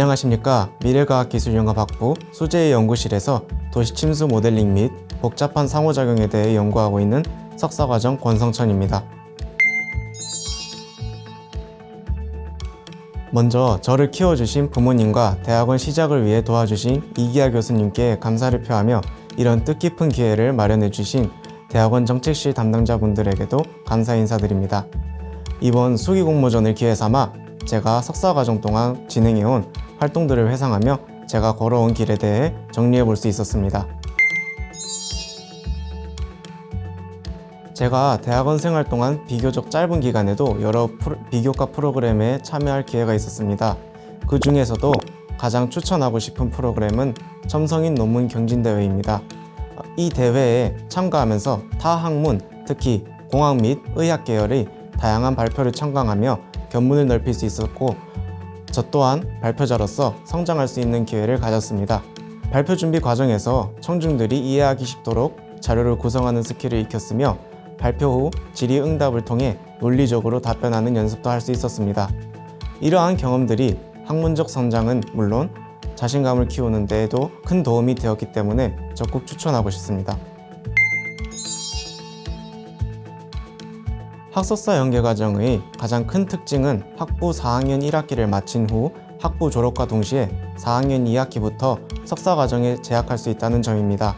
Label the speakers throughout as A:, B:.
A: 안녕하십니까 미래과학기술연구학부 수재의 연구실에서 도시침수 모델링 및 복잡한 상호작용에 대해 연구하고 있는 석사과정 권성천입니다. 먼저 저를 키워주신 부모님과 대학원 시작을 위해 도와주신 이기아 교수님께 감사를 표하며 이런 뜻깊은 기회를 마련해 주신 대학원 정책실 담당자분들에게도 감사 인사드립니다. 이번 수기 공모전을 기회 삼아 제가 석사 과정 동안 진행해온 활동들을 회상하며 제가 걸어온 길에 대해 정리해 볼 수 있었습니다. 제가 대학원 생활 동안 비교적 짧은 기간에도 여러 프로- 비교과 프로그램에 참여할 기회가 있었습니다. 그 중에서도 가장 추천하고 싶은 프로그램은 첨성인 논문 경진대회입니다. 이 대회에 참가하면서 타 학문, 특히 공학 및 의학 계열의 다양한 발표를 청강하며 견문을 넓힐 수 있었고 저 또한 발표자로서 성장할 수 있는 기회를 가졌습니다. 발표 준비 과정에서 청중들이 이해하기 쉽도록 자료를 구성하는 스킬을 익혔으며 발표 후 질의응답을 통해 논리적으로 답변하는 연습도 할 수 있었습니다. 이러한 경험들이 학문적 성장은 물론 자신감을 키우는 데에도 큰 도움이 되었기 때문에 적극 추천하고 싶습니다. 학석사 연계 과정의 가장 큰 특징은 학부 4학년 1학기를 마친 후 학부 졸업과 동시에 4학년 2학기부터 석사 과정에 재학할 수 있다는 점입니다.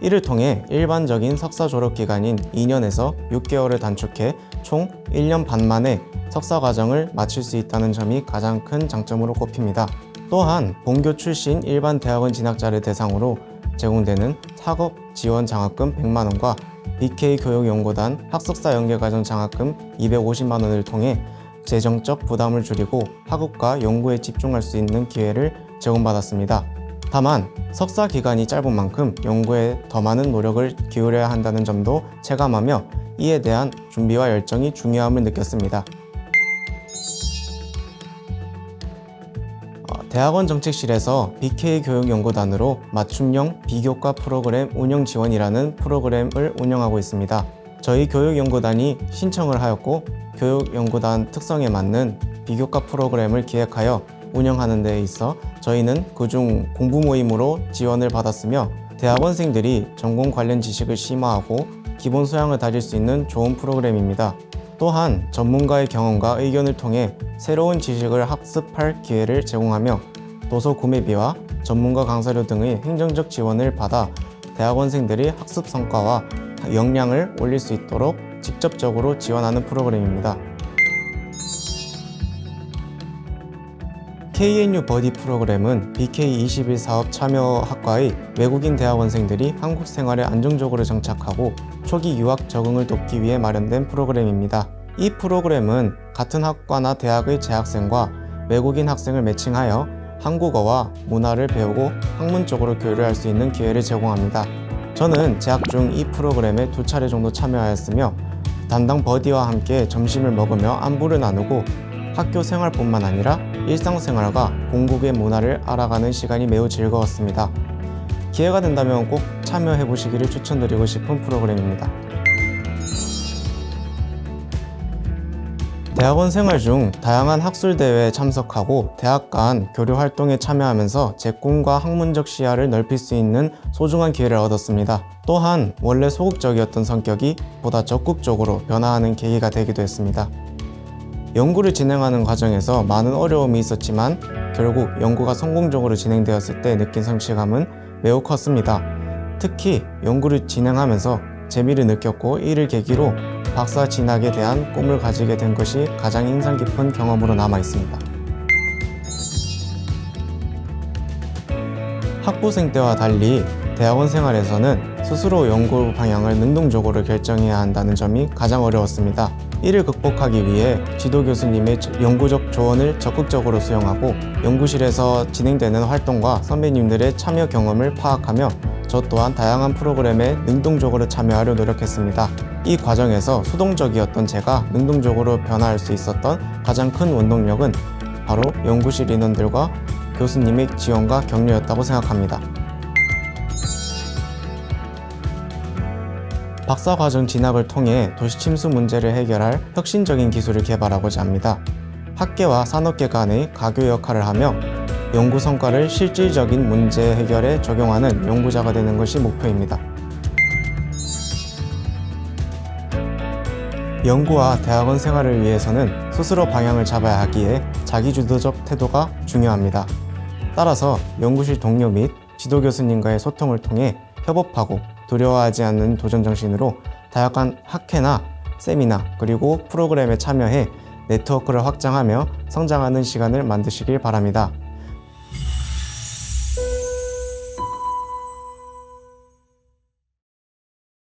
A: 이를 통해 일반적인 석사 졸업 기간인 2년에서 6개월을 단축해 총 1년 반 만에 석사 과정을 마칠 수 있다는 점이 가장 큰 장점으로 꼽힙니다. 또한 본교 출신 일반 대학원 진학자를 대상으로 제공되는 학업 지원 장학금 100만 원과 BK 교육연구단 학석사 연계과정 장학금 250만 원을 통해 재정적 부담을 줄이고 학업과 연구에 집중할 수 있는 기회를 제공받았습니다. 다만 석사 기간이 짧은 만큼 연구에 더 많은 노력을 기울여야 한다는 점도 체감하며 이에 대한 준비와 열정이 중요함을 느꼈습니다. 대학원 정책실에서 BK 교육연구단으로 맞춤형 비교과 프로그램 운영 지원이라는 프로그램을 운영하고 있습니다. 저희 교육연구단이 신청을 하였고 교육연구단 특성에 맞는 비교과 프로그램을 기획하여 운영하는 데 있어 저희는 그중 공부 모임으로 지원을 받았으며 대학원생들이 전공 관련 지식을 심화하고 기본 소양을 다질 수 있는 좋은 프로그램입니다. 또한 전문가의 경험과 의견을 통해 새로운 지식을 학습할 기회를 제공하며 도서 구매비와 전문가 강사료 등의 행정적 지원을 받아 대학원생들이 학습 성과와 역량을 올릴 수 있도록 직접적으로 지원하는 프로그램입니다. KNU 버디 프로그램은 BK21 사업 참여 학과의 외국인 대학원생들이 한국 생활에 안정적으로 정착하고 초기 유학 적응을 돕기 위해 마련된 프로그램입니다. 이 프로그램은 같은 학과나 대학의 재학생과 외국인 학생을 매칭하여 한국어와 문화를 배우고 학문 적으로 교류할 수 있는 기회를 제공합니다. 저는 재학 중 이 프로그램에 두 차례 정도 참여하였으며 담당 버디와 함께 점심을 먹으며 안부를 나누고 학교 생활뿐만 아니라 일상생활과 본국의 문화를 알아가는 시간이 매우 즐거웠습니다. 기회가 된다면 꼭 참여해 보시기를 추천드리고 싶은 프로그램입니다. 대학원 생활 중 다양한 학술 대회에 참석하고 대학 간 교류 활동에 참여하면서 제 꿈과 학문적 시야를 넓힐 수 있는 소중한 기회를 얻었습니다. 또한 원래 소극적이었던 성격이 보다 적극적으로 변화하는 계기가 되기도 했습니다. 연구를 진행하는 과정에서 많은 어려움이 있었지만 결국 연구가 성공적으로 진행되었을 때 느낀 성취감은 매우 컸습니다. 특히 연구를 진행하면서 재미를 느꼈고 이를 계기로 박사 진학에 대한 꿈을 가지게 된 것이 가장 인상 깊은 경험으로 남아 있습니다. 학부생 때와 달리 대학원 생활에서는 스스로 연구 방향을 능동적으로 결정해야 한다는 점이 가장 어려웠습니다. 이를 극복하기 위해 지도 교수님의 연구적 조언을 적극적으로 수용하고 연구실에서 진행되는 활동과 선배님들의 참여 경험을 파악하며 저 또한 다양한 프로그램에 능동적으로 참여하려 노력했습니다. 이 과정에서 수동적이었던 제가 능동적으로 변화할 수 있었던 가장 큰 원동력은 바로 연구실 인원들과 교수님의 지원과 격려였다고 생각합니다. 박사과정 진학을 통해 도시 침수 문제를 해결할 혁신적인 기술을 개발하고자 합니다. 학계와 산업계 간의 가교 역할을 하며 연구 성과를 실질적인 문제 해결에 적용하는 연구자가 되는 것이 목표입니다. 연구와 대학원 생활을 위해서는 스스로 방향을 잡아야 하기에 자기주도적 태도가 중요합니다. 따라서 연구실 동료 및 지도 교수님과의 소통을 통해 협업하고 두려워하지 않는 도전 정신으로 다양한 학회나 세미나 그리고 프로그램에 참여해 네트워크를 확장하며 성장하는 시간을 만드시길 바랍니다.